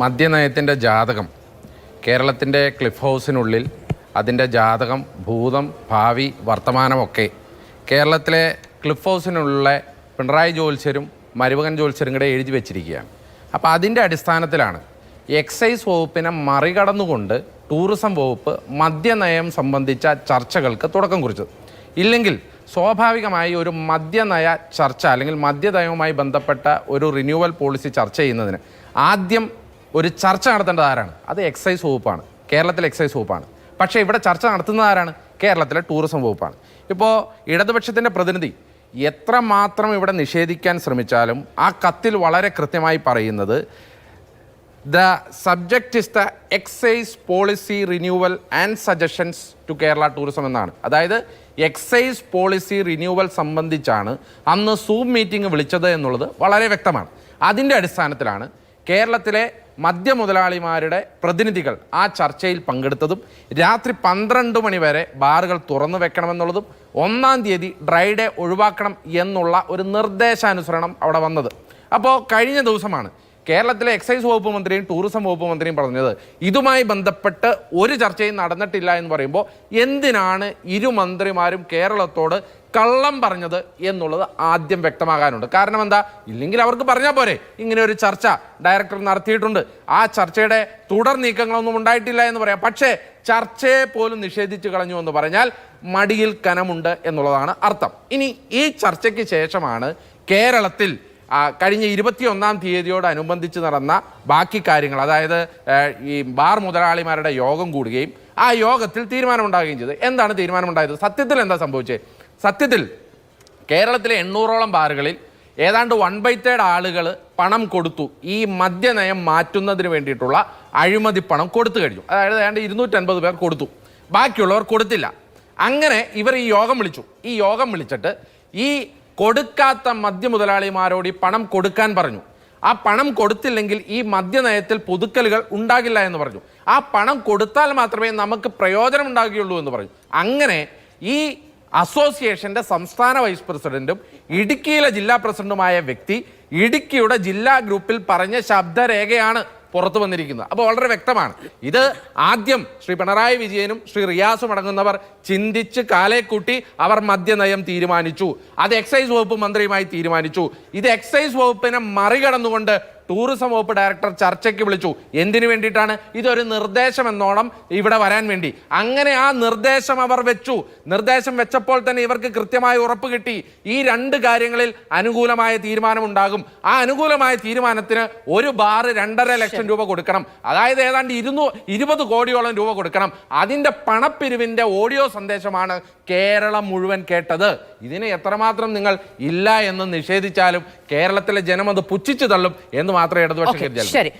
മദ്യനയത്തിന്റെ ജാതകം കേരളത്തിന്റെ ക്ലിഫ് ഹൗസിനുള്ളിൽ അതിന്റെ ജാതകം ഭൂതം ഭാവി വർത്തമാനമൊക്കെ. കേരളത്തിലെ ക്ലിഫ് ഹൗസിനുള്ള പിണറായി ജോത്സ്യരും മരുമകൻ ജോത്സ്യരും കൂടെ എഴുതി വെച്ചിരിക്കുകയാണ്. അപ്പോൾ അതിന്റെ അടിസ്ഥാനത്തിലാണ് എക്സൈസ് വകുപ്പിനെ മറികടന്നുകൊണ്ട് ടൂറിസം വകുപ്പ് മദ്യനയം സംബന്ധിച്ച ചർച്ചകൾക്ക് തുടക്കം കുറിച്ചത്. ഇല്ലെങ്കിൽ സ്വാഭാവികമായി ഒരു മദ്യനയ ചർച്ച അല്ലെങ്കിൽ മദ്യനയവുമായി ബന്ധപ്പെട്ട ഒരു റിന്യൂവൽ പോളിസി ചർച്ച ചെയ്യുന്നതിന് ആദ്യം ഒരു ചർച്ച നടത്തേണ്ടത് ആരാണ്? അത് എക്സൈസ് വകുപ്പാണ്. കേരളത്തിലെ എക്സൈസ് വകുപ്പാണ്. പക്ഷേ ഇവിടെ ചർച്ച നടത്തുന്നത് ആരാണ്? കേരളത്തിലെ ടൂറിസം വകുപ്പാണ്. ഇപ്പോൾ ഇടതുപക്ഷത്തിന്റെ പ്രതിനിധി എത്ര മാത്രം ഇവിടെ നിഷേധിക്കാൻ ശ്രമിച്ചാലും ആ കത്തിൽ വളരെ കൃത്യമായി പറയുന്നത് the subject is the excise policy renewal and suggestions to Kerala tourism എന്നാണ്. അതായത് എക്സൈസ് പോളിസി റിന്യൂവൽ സംബന്ധിച്ചാണ് അന്ന് സൂം മീറ്റിംഗ് വിളിച്ചത് എന്നുള്ളത് വളരെ വ്യക്തമാണ്. അതിന്റെ അടിസ്ഥാനത്തിലാണ് കേരളത്തിലെ മദ്യമുതലാളിമാരുടെ പ്രതിനിധികൾ ആ ചർച്ചയിൽ പങ്കെടുത്തതും രാത്രി പന്ത്രണ്ട് മണി വരെ ബാറുകൾ തുറന്നു വെക്കണമെന്നുള്ളതും ഒന്നാം തീയതി ഡ്രൈ ഡേ ഒഴിവാക്കണം എന്നുള്ള ഒരു നിർദ്ദേശാനുസരണം അവിടെ വന്നത്. അപ്പോൾ കഴിഞ്ഞ ദിവസമാണ് കേരളത്തിലെ എക്സൈസ് വകുപ്പ് മന്ത്രിയും ടൂറിസം വകുപ്പ് മന്ത്രിയും പറഞ്ഞത് ഇതുമായി ബന്ധപ്പെട്ട് ഒരു ചർച്ചയും നടന്നിട്ടില്ല എന്ന് പറയുമ്പോൾ എന്തിനാണ് ഇരു മന്ത്രിമാരും കേരളത്തോട് കള്ളം പറഞ്ഞത് എന്നുള്ളത് ആദ്യം വ്യക്തമാകാനുണ്ട്. കാരണം എന്താ? ഇല്ലെങ്കിൽ അവർക്ക് പറഞ്ഞാൽ പോരെ. ഇങ്ങനെ ഒരു ചർച്ച ഡയറക്ടർ നടത്തിയിട്ടുണ്ട്. ആ ചർച്ചയുടെ തുടർ നീക്കങ്ങളൊന്നും ഉണ്ടായിട്ടില്ല എന്ന് പറയാം. പക്ഷേ ചർച്ചയെ പോലും നിഷേധിച്ചു കളഞ്ഞു എന്ന് പറഞ്ഞാൽ മടിയിൽ കനമുണ്ട് എന്നുള്ളതാണ് അർത്ഥം. ഇനി ഈ ചർച്ചയ്ക്ക് ശേഷമാണ് കേരളത്തിൽ കഴിഞ്ഞ ഇരുപത്തിയൊന്നാം തീയതിയോടനുബന്ധിച്ച് നടന്ന ബാക്കി കാര്യങ്ങൾ അതായത് ഈ ബാർ മുതലാളിമാരുടെ യോഗം കൂടുകയും ആ യോഗത്തിൽ തീരുമാനമുണ്ടാകുകയും ചെയ്തു. എന്താണ് തീരുമാനമുണ്ടായത്? സത്യത്തിൽ എന്താ സംഭവിച്ചത് സത്യത്തിൽ കേരളത്തിലെ എണ്ണൂറോളം ബാറുകളിൽ ഏതാണ്ട് വൺ ബൈ തേർഡ് ആളുകൾ പണം കൊടുത്തു. ഈ മദ്യനയം മാറ്റുന്നതിന് വേണ്ടിയിട്ടുള്ള അഴിമതി പണം കൊടുത്തു കഴിഞ്ഞു. അതായത് ഏതാണ്ട് ഇരുന്നൂറ്റൻപത് പേർ കൊടുത്തു. ബാക്കിയുള്ളവർ കൊടുത്തില്ല. അങ്ങനെ ഇവർ ഈ യോഗം വിളിച്ചു. ഈ യോഗം വിളിച്ചിട്ട് ഈ കൊടുക്കാത്ത മദ്യ മുതലാളിമാരോട് ഈ പണം കൊടുക്കാൻ പറഞ്ഞു. ആ പണം കൊടുത്തില്ലെങ്കിൽ ഈ മദ്യനയത്തിൽ പുതുക്കലുകൾ ഉണ്ടാകില്ല എന്ന് പറഞ്ഞു. ആ പണം കൊടുത്താൽ മാത്രമേ നമുക്ക് പ്രയോജനം ഉണ്ടാകുകയുള്ളൂ എന്ന് പറഞ്ഞു. അങ്ങനെ ഈ അസോസിയേഷന്റെ സംസ്ഥാന വൈസ് പ്രസിഡന്റും ഇടുക്കിയിലെ ജില്ലാ പ്രസിഡന്റുമായ വ്യക്തി ഇടുക്കിയുടെ ജില്ലാ ഗ്രൂപ്പിൽ പറഞ്ഞ ശബ്ദരേഖയാണ് പുറത്തു വന്നിരിക്കുന്നത് അപ്പോൾ വളരെ വ്യക്തമാണ്. ഇത് ആദ്യം ശ്രീ പിണറായി വിജയനും ശ്രീ റിയാസും അടങ്ങുന്നവർ ചിന്തിച്ച് കാലെ കൂട്ടി അവർ മദ്യനയം തീരുമാനിച്ചു. അത് എക്സൈസ് വകുപ്പ് മന്ത്രിയുമായി തീരുമാനിച്ചു. ഇത് എക്സൈസ് വകുപ്പിനെ മറികടന്നുകൊണ്ട് ടൂറിസം വകുപ്പ് ഡയറക്ടർ ചർച്ചയ്ക്ക് വിളിച്ചു. എന്തിനു വേണ്ടിയിട്ടാണ്? ഇതൊരു നിർദ്ദേശം എന്നോണം ഇവിടെ വരാൻ വേണ്ടി. അങ്ങനെ ആ നിർദ്ദേശം അവർ വെച്ചു. നിർദ്ദേശം വെച്ചപ്പോൾ തന്നെ ഇവർക്ക് കൃത്യമായ ഉറപ്പ് കിട്ടി. ഈ രണ്ട് കാര്യങ്ങളിൽ അനുകൂലമായ തീരുമാനമുണ്ടാകും. ആ അനുകൂലമായ തീരുമാനത്തിന് ഒരു ബാർ രണ്ടര ലക്ഷം രൂപ കൊടുക്കണം. അതായത് ഏതാണ്ട് ഇരുന്നൂ ഇരുപത് കോടിയോളം രൂപ കൊടുക്കണം. അതിന്റെ പണപ്പിരിവിന്റെ ഓഡിയോ സന്ദേശമാണ് കേരളം മുഴുവൻ കേട്ടത്. ഇതിനെ എത്രമാത്രം നിങ്ങൾ ഇല്ല എന്ന് നിഷേധിച്ചാലും കേരളത്തിലെ ജനം അത് പുച്ഛിച്ചു തള്ളും എന്ന് മാത്രമേ ഇടതുപക്ഷം ശരി.